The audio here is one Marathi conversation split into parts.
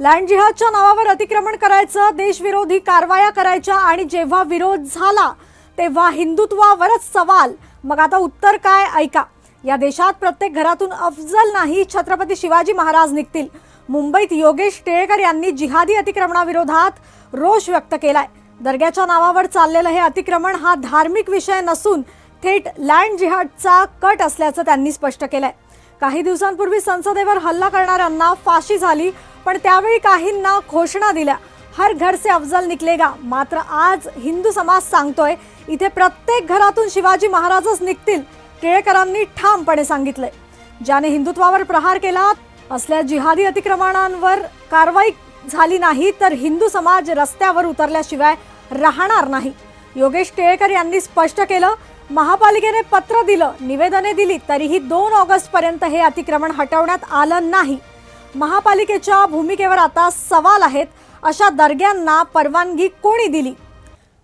लँड जिहादच्या नावावर अतिक्रमण करायचं देशविरोधी कारवाया करायच्या आणि जेव्हा विरोध झाला तेव्हा हिंदुत्वावरच सवाल. मग आता उत्तर काय? ऐका. या देशात प्रत्येक घरातून अफजल नाही छत्रपती शिवाजी महाराज निघतील. मुंबईत योगेश टिळेकर यांनी जिहादी अतिक्रमणाविरोधात रोष व्यक्त केलाय. दर्ग्याच्या नावावर चाललेलं हे अतिक्रमण हा धार्मिक विषय नसून थेट लँड जिहादचा कट असल्याचं त्यांनी स्पष्ट केलंय. काही दिवसांपूर्वी संसदेवर हल्ला करणाऱ्यांना फाशी झाली पण त्यावेळी काहींना घोषणा दिल्या. हर घर से अफजल निकलेगा. मात्र आज हिंदू समाज सांगतोय इथे प्रत्येक घरातून शिवाजी महाराजच निघतील. टिळेकरांनी ठामपणे सांगितले ज्याने हिंदुत्वावर प्रहार केला असल्या जिहादी अतिक्रमणांवर कारवाई झाली नाही तर हिंदू समाज रस्त्यावर उतरल्याशिवाय राहणार नाही. योगेश टिळेकर यांनी स्पष्ट केलं महापालिकेने पत्र दिलं निवेदने दिली तरीही दोन ऑगस्ट पर्यंत हे अतिक्रमण हटवण्यात आलं नाही. महापालिकेच्या भूमिकेवर आता सवाल आहेत अशा दर्ग्यांना परवानगी कोणी दिली?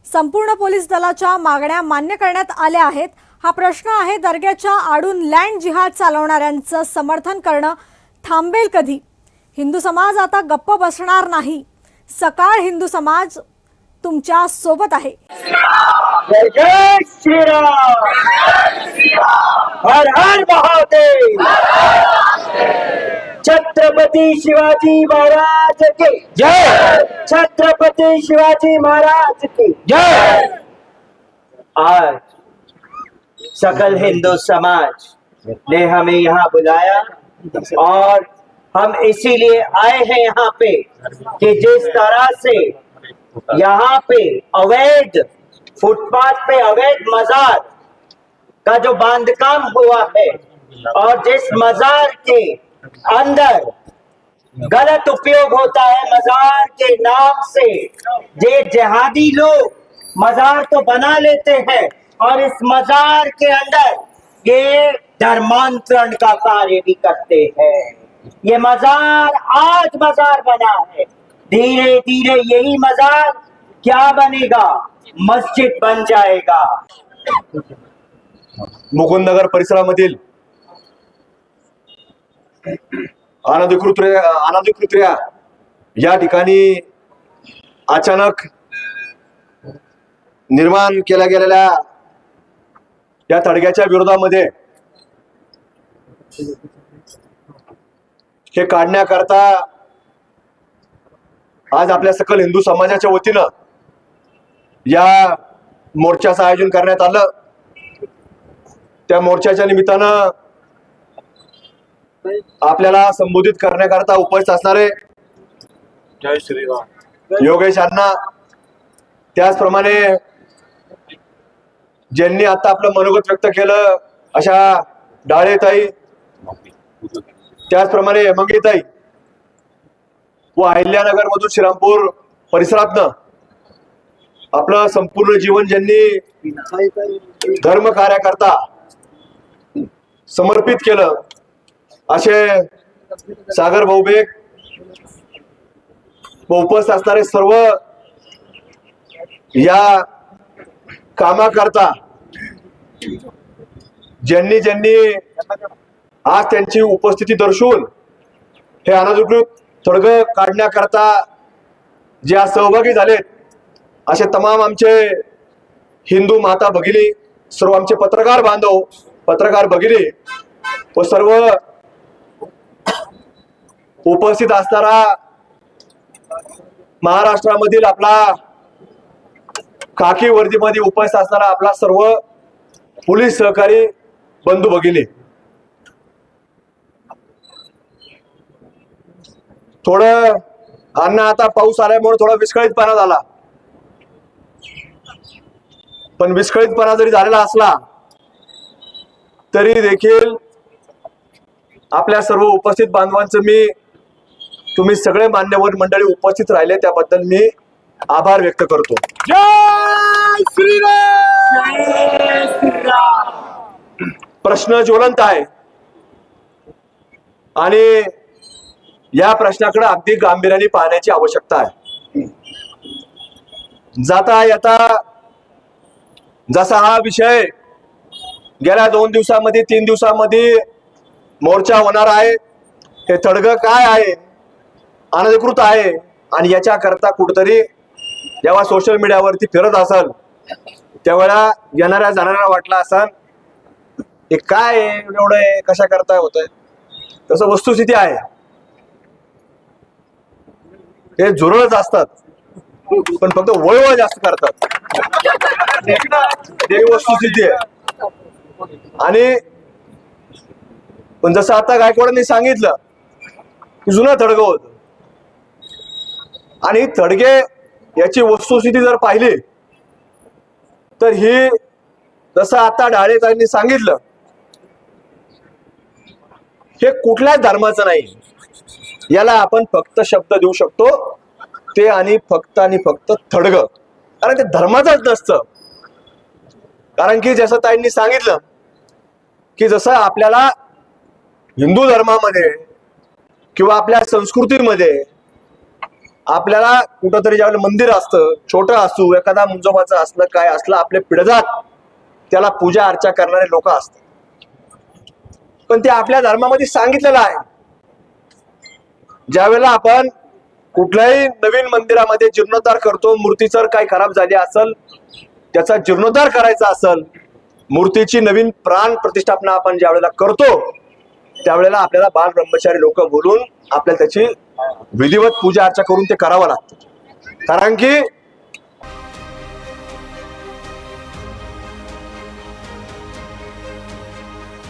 संपूर्ण पोलीस दलाच्या मागण्या मान्य करण्यात आल्या आहेत. हा प्रश्न आहे दर्ग्याच्या आडून लँड जिहाद चालवणाऱ्यांचं समर्थन करणं थांबेल कधी? हिंदू समाज आता गप्प बसणार नाही. सकाळ हिंदू समाज तुमच्यासोबत आहे. जय जय श्रीराम। हर हर महादेव। छत्रपति शिवाजी महाराज की। जय। छत्रपती शिवाजी महाराज की। जय। आज सकल हिंदू समाज ने हमें यहाँ बुलाया और हम इसीलिए आए हैं यहाँ पे कि जिस तरह से यहाँ पे अवैध फुटपाथ पे अवैध मजार का जो बांधकाम हुआ है। और जिस मजार के अंदर गलत उपयोग होता है, मजार के नाम से जे जिहादी लोग मजार तो बना लेते हैं और इस मजार के अंदर ये धर्मांतरण का कार्य भी करते हैं। ये मजार आज मजार बना है। धीरे धीरे यही मजार क्या बनेगा? मस्जिद बन जाएगा। मुकुंदनगर परिसरामधील अनधिकृत अनधिकृत्या या ठिकाणी अचानक निर्माण केल्या गेलेल्या या तडग्याच्या विरोधामध्ये हे काढण्याकरता आज आपल्या सकल हिंदू समाजाच्या वतीनं या मोर्चाचं आयोजन करण्यात आलं. त्या मोर्चाच्या निमित्तानं आपल्याला संबोधित करण्याकरता उपस्थित असणारे जय श्रीराम. योगेश अण्णा त्याचप्रमाणे ज्यांनी आता आपलं मनोगत व्यक्त केलं अशा डाळेताई त्याचप्रमाणे मंगेताई व अहिल्यानगर मधून श्रीरामपूर परिसरातनं आपलं संपूर्ण जीवन ज्यांनी धर्म कार्याकरता समर्पित केलं असे सागर भाऊबेग व उपस्थित असणारे सर्व या कामाकरता ज्यांनी ज्यांनी आज त्यांची उपस्थिती दर्शवून हे अनधिकृत तडग काढण्याकरता जे आज सहभागी झालेत असे तमाम आमचे हिंदू माता भगिनी सर्व आमचे पत्रकार बांधव पत्रकार भगिनी व सर्व उपस्थित असणारा महाराष्ट्रामधील आपला काकी वर्दीमध्ये उपस्थित असणारा आपला सर्व पोलीस सहकारी बंधू भगिनी. थोडं अन्न आता पाऊस आल्यामुळे थोडा विस्कळीतपणा झाला. पण विस्कळीतपणा जरी झालेला असला तरी देखील आपल्या सर्व उपस्थित बांधवांचं मी तुम्ही सगळे मान्यवर मंडळी उपस्थित राहिले त्याबद्दल मी आभार व्यक्त करतो. प्रश्न ज्वलंत आहे. आणि या प्रश्नाकडे अगदी गांभीर्याने पाहण्याची आवश्यकता आहे. जाता येता जसा हा विषय गेल्या दोन दिवसामध्ये तीन दिवसामध्ये मोर्चा होणार आहे हे तडग काय आहे अनधिकृत आहे आणि याच्याकरता कुठतरी जेव्हा सोशल मीडियावरती फिरत असल त्यावेळेला येणाऱ्या जाणाऱ्या वाटला असाल हे काय आहे, एवढं आहे, कशा करता होतंय? तसं वस्तुस्थिती आहे. ते झुरळच असतात. पण फक्त वळवळ जास्त करतात. वस्तुस्थिती आहे. आणि पण जसं आता गायकवाडांनी सांगितलं की जुनं थडगं होत. आणि थडगे याची वस्तुस्थिती जर पाहिली तर ही जसं आता ढाळेकरांनी सांगितलं हे कुठल्याच धर्माचं नाही. याला आपण फक्त शब्द देऊ शकतो ते आणि फक्त आणि फक्त थडग. कारण ते धर्माचंच नसतं. कारण की जसं ताईंनी सांगितलं की जसं आपल्याला हिंदू धर्मामध्ये किंवा आपल्या संस्कृतीमध्ये आपल्याला कुठंतरी ज्यावेळेला मंदिर असतं छोटं असू एखादा मुंजोबाचं असलं काय असलं आपले पिढजात त्याला पूजा अर्चा करणारे लोक असतात. पण ते आपल्या धर्मामध्ये सांगितलेलं आहे. ज्यावेळेला आपण कुठल्याही नवीन मंदिरामध्ये जीर्णोद्धार करतो मूर्ती जर काही खराब झाली असेल त्याचा जीर्णोद्धार करायचा असेल मूर्तीची नवीन प्राण प्रतिष्ठापना आपण ज्या वेळेला करतो त्यावेळेला आपल्याला बाल ब्रह्मचारी लोक बोलून आपल्याला त्याची विधिवत पूजा अर्चा करून ते करावं लागतं. कारण की